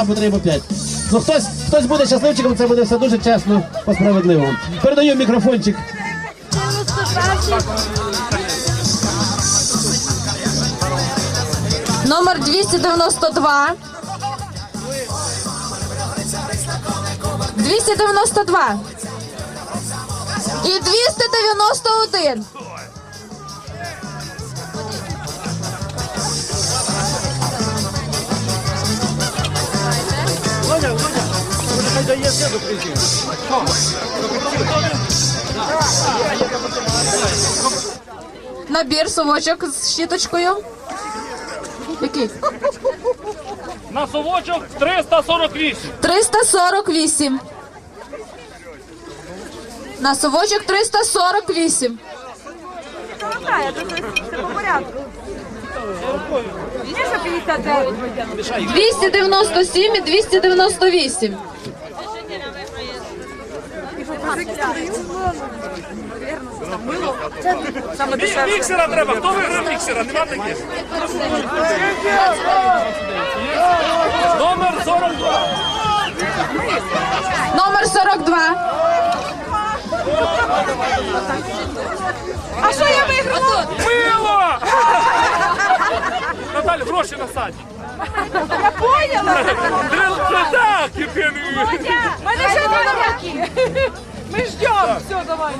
або три, або п'ять. Ну хтось, хтось буде щасливчиком, це буде все дуже чесно, по справедливому. Передаю мікрофончик. Номер 292. 292. І 291. Набір совочок з щіточкою. Який? На совочок 348. 348. На совочок 348. Є що 59? 297 і 298. Саме Мі- дешевше. Міксера треба. Хто виграв міксера? Нема таких. Номер 42. Номер 42. А що я виграла? Мило! Наталя, гроші на саді. Я поняла. Так. Мене ще не Ми ждемо. Все, давай.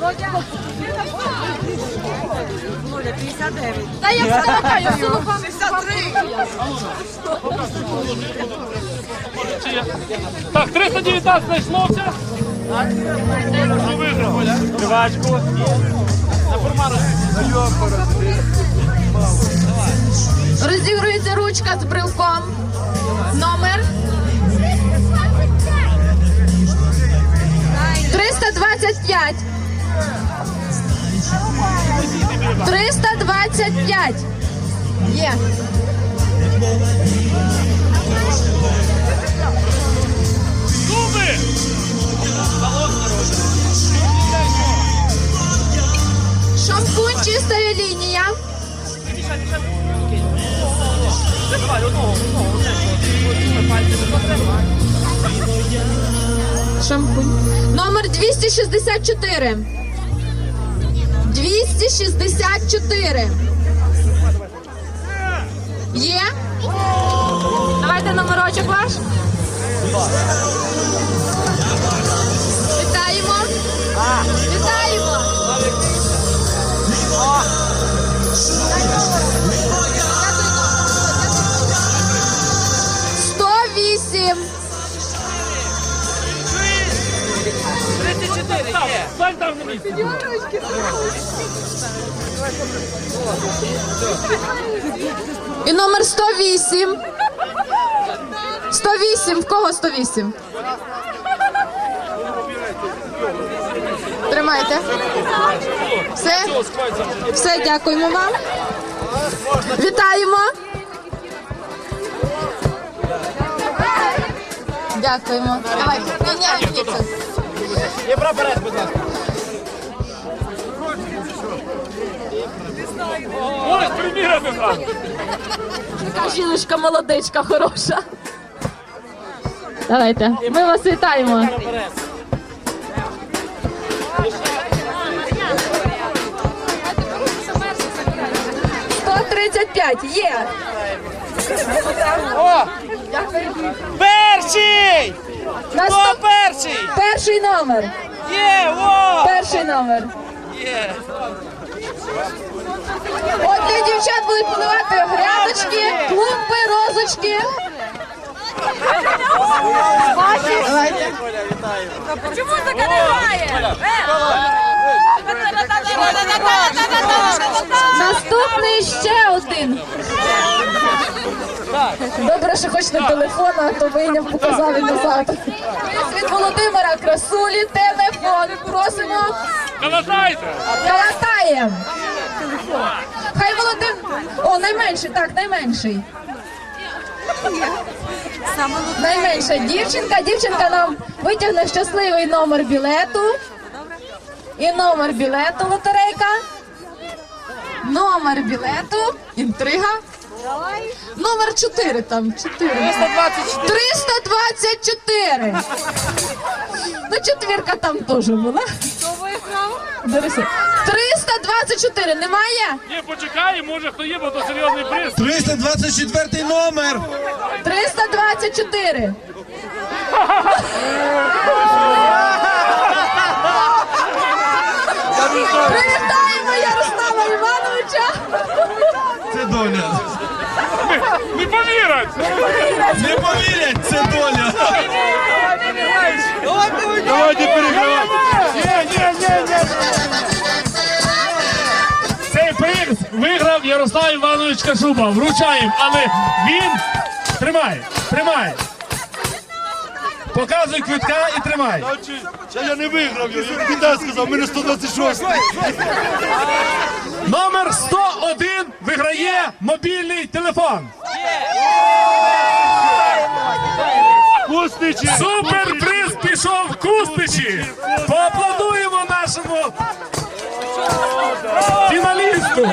Володя, 59. Та я вставляю, я 63. Так, 319 знайшлося. Що виграв? Тривачку. Розігрується ручка з брелком. Номер 325. 325. Є. Зуби! Шампунь. Номер 264. 264. Є? Давайте номерочок ваш. Вітаємо. Вітаємо. Так, стань там на місці. І номер 108. 108. В кого 108? Тримайте. Все? Все, дякуємо вам. Вітаємо. Дякуємо. Давай, піцу. І прапорець, будь ласка. Ось приміряти зразу. Така жіночка молодечка хороша. Давайте. Ми вас вітаємо. Сто тридцять п'ять. Є. Перший! Наступ... Перший? Перший номер. Є, о! Перший номер. Є! От для дівчат будуть поливати грядочки, клумби, розочки. Чому таке немає? Наступний ще один. Добре, що хоч на телефон, а то вийняв, показав і назад. Від Володимира Красулі, телефон. Просимо, Калатайте! калатаєм. Хай Володимир. О, найменший, так, найменший. Найменша дівчинка. Дівчинка нам витягне щасливий номер білету. І номер білету лотерейка. Номер білету. Інтрига. Номер 4 там. 4. 324. 324. 324. Ну, четвірка там теж була. Хто виграв? Дивися. 324, немає? Ні, почекай, може хто є, бо то серйозний приз. 324 номер. 324. Привітаємо Ярослава Івановича. Це доля. Не повірять! Не повірять, це доля. Давайте перегравати. Ні, ні, ні, ні. Цей приз виграв Ярослав Іванович Кашуба. Вручаємо, але він тримай, тримай. Показуй квитка і тримай. Я не виграв його, я біда сказав, мене 126. Номер 101 виграє мобільний телефон. Кустичі! Суперприз пішов в Кустичі. Поаплодуємо нашому фіналісту.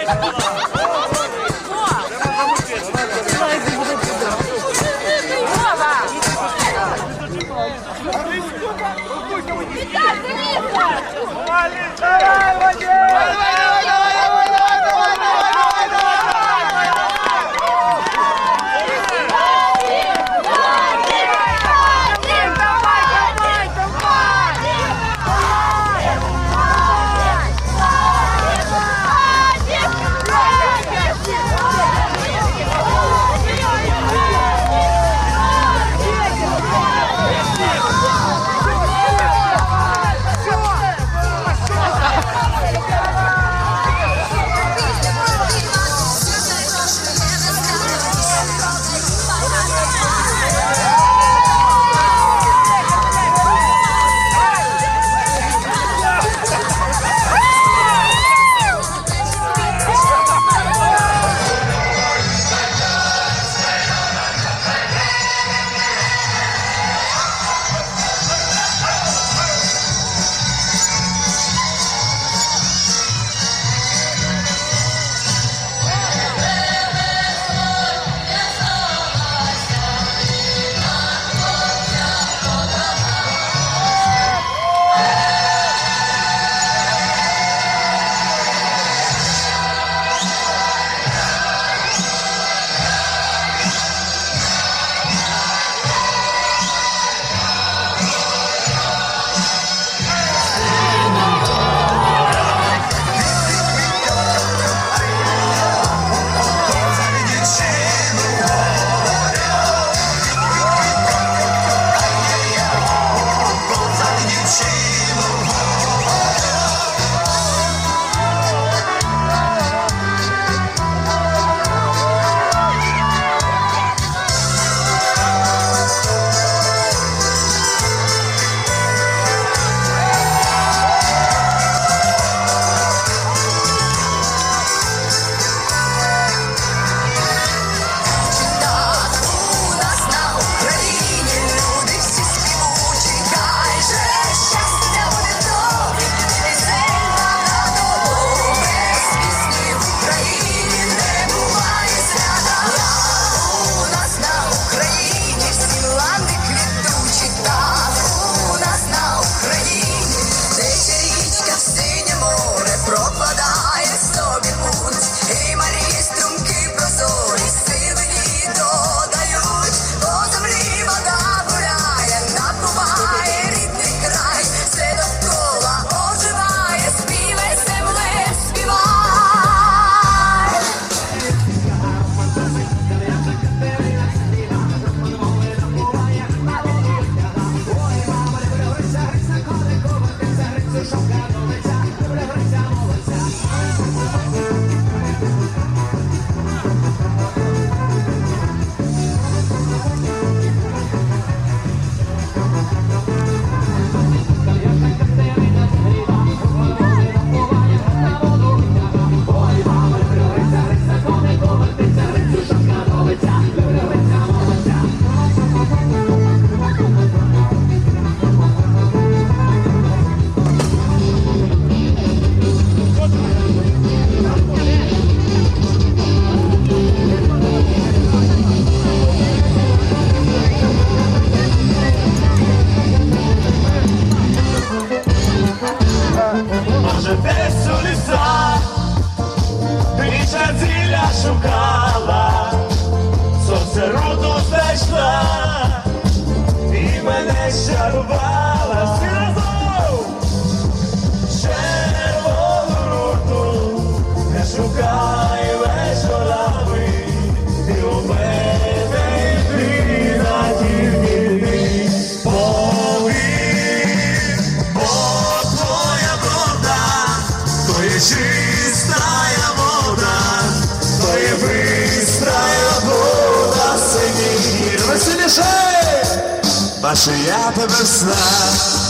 Бачу я тебе в снах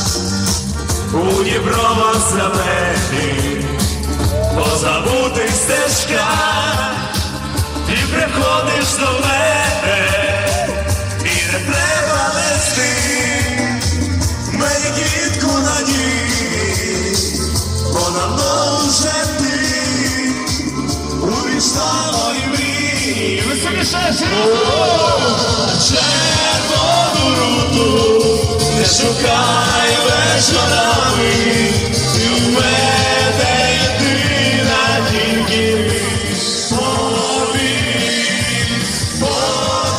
у Дніпро зелені, по забутих стежках, ти приходиш до мене, і не треба нести мені квітку надії, бо давно вже ти. У вічному мрії. Веселіше, Червону руту не шукай вечорами, ти в мене єдина тільки бо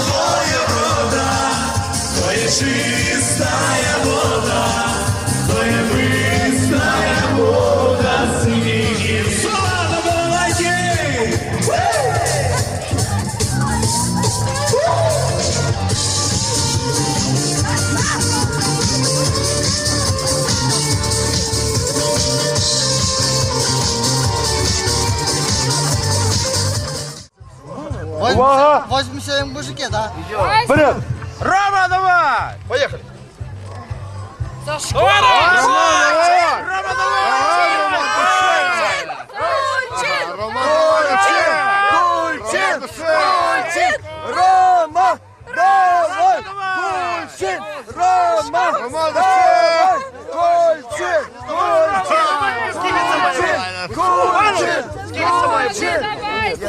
твоя рода, твоя чистая Возьмемся мужики, да? Вперед! Рома, давай! Поїхали! Рома! Давай! Кульчин! Рома! Давай!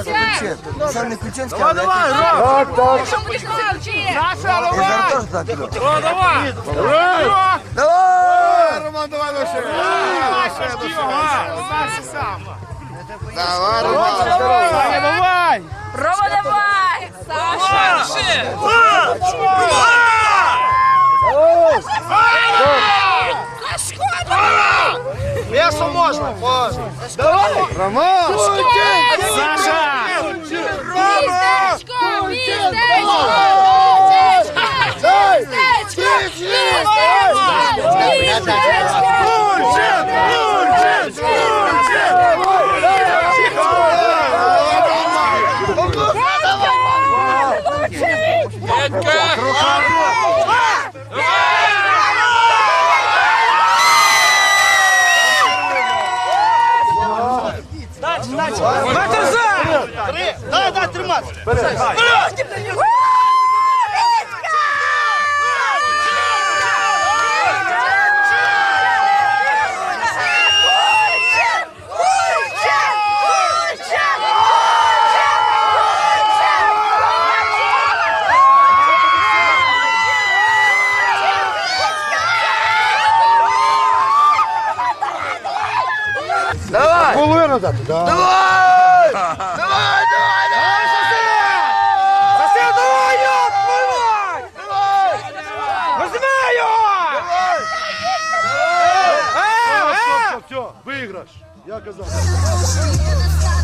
Кульчин! Сам не Кульчинський, а давай, Так, так. Що будеш ключі? Я зараз теж так іду. давай! Давай! Давай, Роман, давай лише! Давай, Роман! Давай! Давай. Рома, давай! Саша! М'ясо можна, можна. Давай! Роман! Саша! Рома! Дай! Тримати! Давай! Голову назад! Давай! Давай! Давай, давай, давай! Сосед, давай, ёб твою мать! Давай! Возьми його! Давай! Все, все, виграш! Я казав.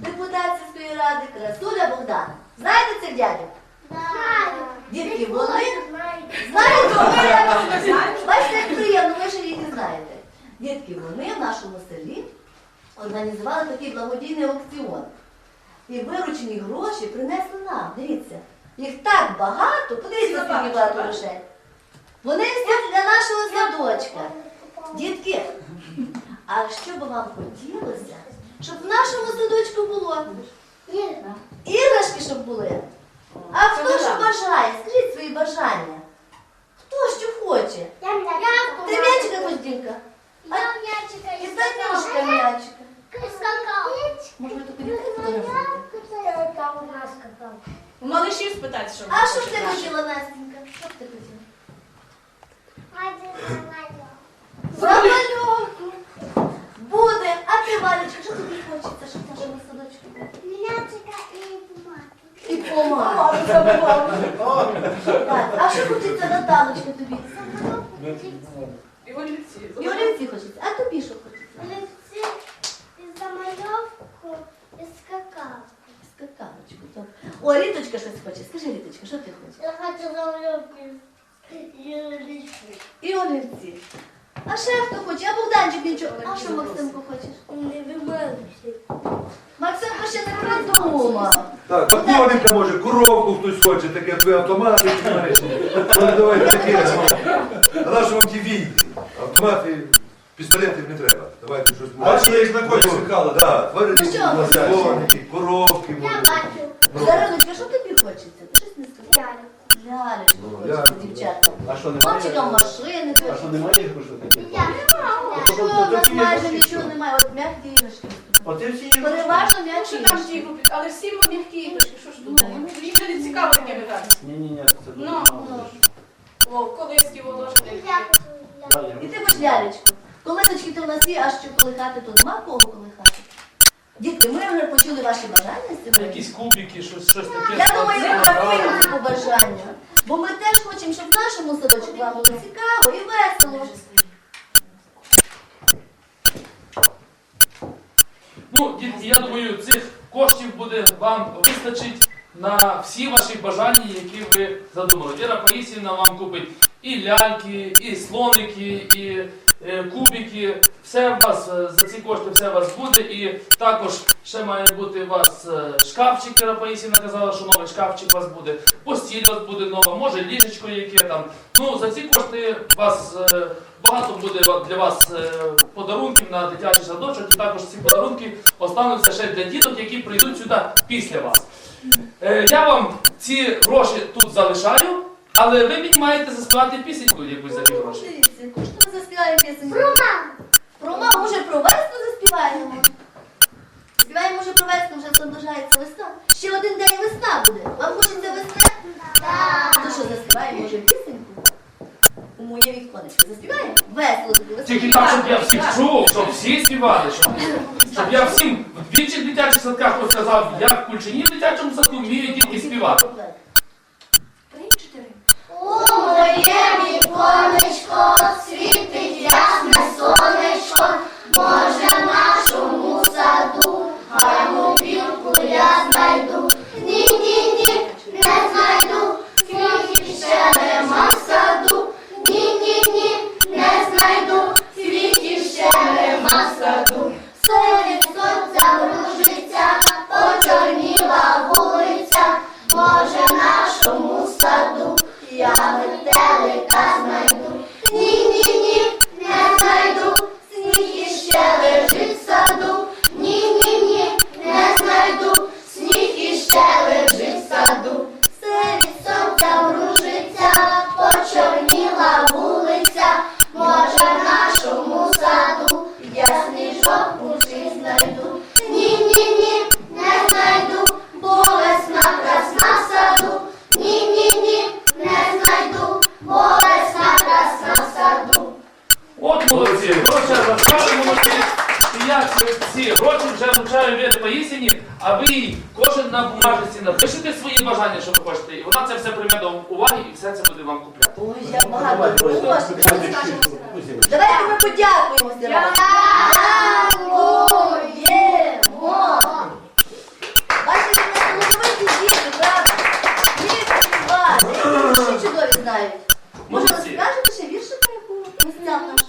Депутат сільської ради Красуля Богдан. Знаєте цих дядів? Дітки, вони знаєте, ви? бачите, як приємно, ви ж їх не знаєте. Дітки, вони в нашому селі організували такий благодійний аукціон. І виручені гроші принесли нам. Дивіться, їх так багато, подивіться, скільки багато грошей. Вони всі для нашого садочка. Дітки, а що би вам хотілося, щоб в нашому садочку було? Іграшки, щоб були. А хто що бажає? Скажіть свої бажання. Хто що хоче? Ти м'ячика хоч дінка? І Танюшка м'ячика. Може, ви тут підійдете фотографувати? Малишів спитати, що А що б ти хотіла, Настенька? Що б ти хотіла? Замальовку. Буде. Ти, Валечка, що тобі хочеться, щоб в нашому садочку було? І помаду. Так, А що хочеться Наталочка тобі? І олівці. І олівці хочеться. А тобі що хочеться? Скакалочку. добре. О, Ріточка щось хоче. Скажи, Ріточка, що ти хочеш? Я хочу завлюбки І олівці. А ще хто хоче? А Богданчик нічого. А що Максимко хочеш? Не вимилися. Максимко ще не придумав. Так, таку Оленька може, коровку хтось хоче, таке твій автомати, знаєш. Ну, давай таке. ну. А на що вам ті війни? Автомати, пістолетів не треба. Давайте щось. Бачили, як на коні скакали, да? Так, тваринки, Ну що? коровки, Я може. бачу. Дариночка, що тобі хочеться? Ти щось не сказала? Я. Лялечку Ну, дівчата. А що немає? Хлопчикам машини А що немає таких? Я. Що у нас майже нічого немає, от м'які іграшки. От і всі Переважно м'які Що там ті іграшки. Але всі ми м'які іграшки, що ж тут? Мені не цікаво, ви зараз. Ні-ні-ні, це дуже Ну, мало. О, колись ті волошки. Я. І ти хоч лялечку. Колисочки то в нас є, а що колихати, то нема кого колихати. Дітки, ми вже почули ваші бажання сьогодні. Якісь кубики, щось, щось таке. Я думаю, складне, це правильно? побажання. Бо ми теж хочемо, щоб в нашому садочку вам було цікаво і весело. Ну, дітки, я думаю, цих коштів буде вам вистачить на всі ваші бажання, які ви задумали. Іра Паїсівна вам купить і ляльки, і слоники, і кубики. Все у вас е, за ці кошти все у вас буде. І також ще має бути у вас е, шкафчик. Іра Паїсівна казала, що новий шкафчик у вас буде. Постіль у вас буде нова, може ліжечко яке там. Ну, за ці кошти вас. е, Багато буде для вас е, подарунків на дитячий садочок, і також ці подарунки остануться ще для діток, які прийдуть сюди після вас. Е, Я вам ці гроші тут залишаю, але ви мені маєте заспівати пісеньку якусь за ті гроші. Дивіться, що ми заспіваємо пісеньку? Про маму. Про маму, може про весну заспіваємо? Співаємо, може про весну, вже наближається весна. Ще один день весна буде. Вам хочеться весна? Так. Ну що, заспіваємо, може, пісеньку? У моє віконечко заспіваємо? Весело тобі, весело. Тільки так, щоб я всіх чув, щоб всі співали, щоб, щоб я всім в двічі дитячих садках розказав, як в Кульчині в дитячому садку вміють дітки співати. У моє віконечко світить ясне сонечко, може нашому саду гарну білку я знайду. І я ці- ці гроші вже вручаю Вірі Таїсіні, а ви їй кожен на бумажці напишете свої бажання, що ви хочете, і вона це все прийме до уваги і все це буде вам купляти. Ой, як багато грошей. Давайте ми подякуємо. Дякуємо. Бачите, в нас діти, правда? Вміють співати. Ще чудові знають. Може, розкажете ще віршика якого?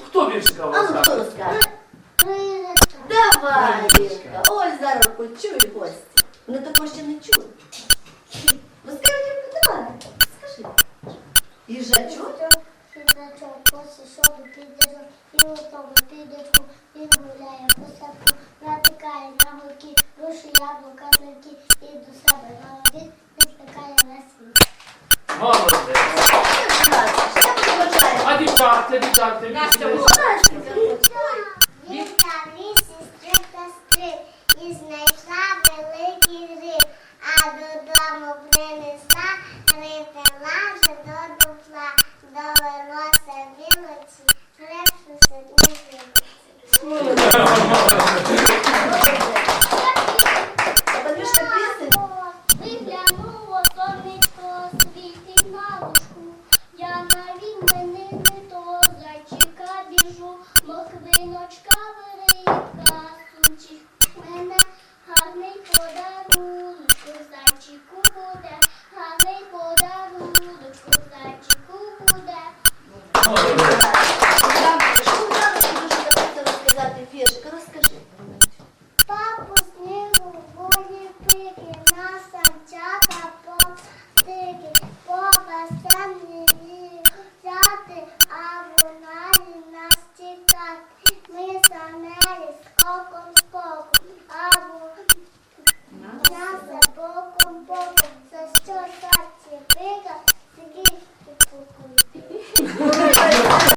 Хто віршика А вас ну хто розкаже? Давай, Вірка. Ось зараз почують гості. Вони такого ще не чули. Давай. Скажи. Посішов у підежок, і тому підежку він гуляє по садку, натикає на гуки, руші яблука зірки, і до себе на обід, не на світ. Молодець. А дівчатка, дівчатка, Настя, стриб і знайшла великий гриб, а додому принесла, припила вже до дупла, довелося білоці, крепши сидіти. Подвижка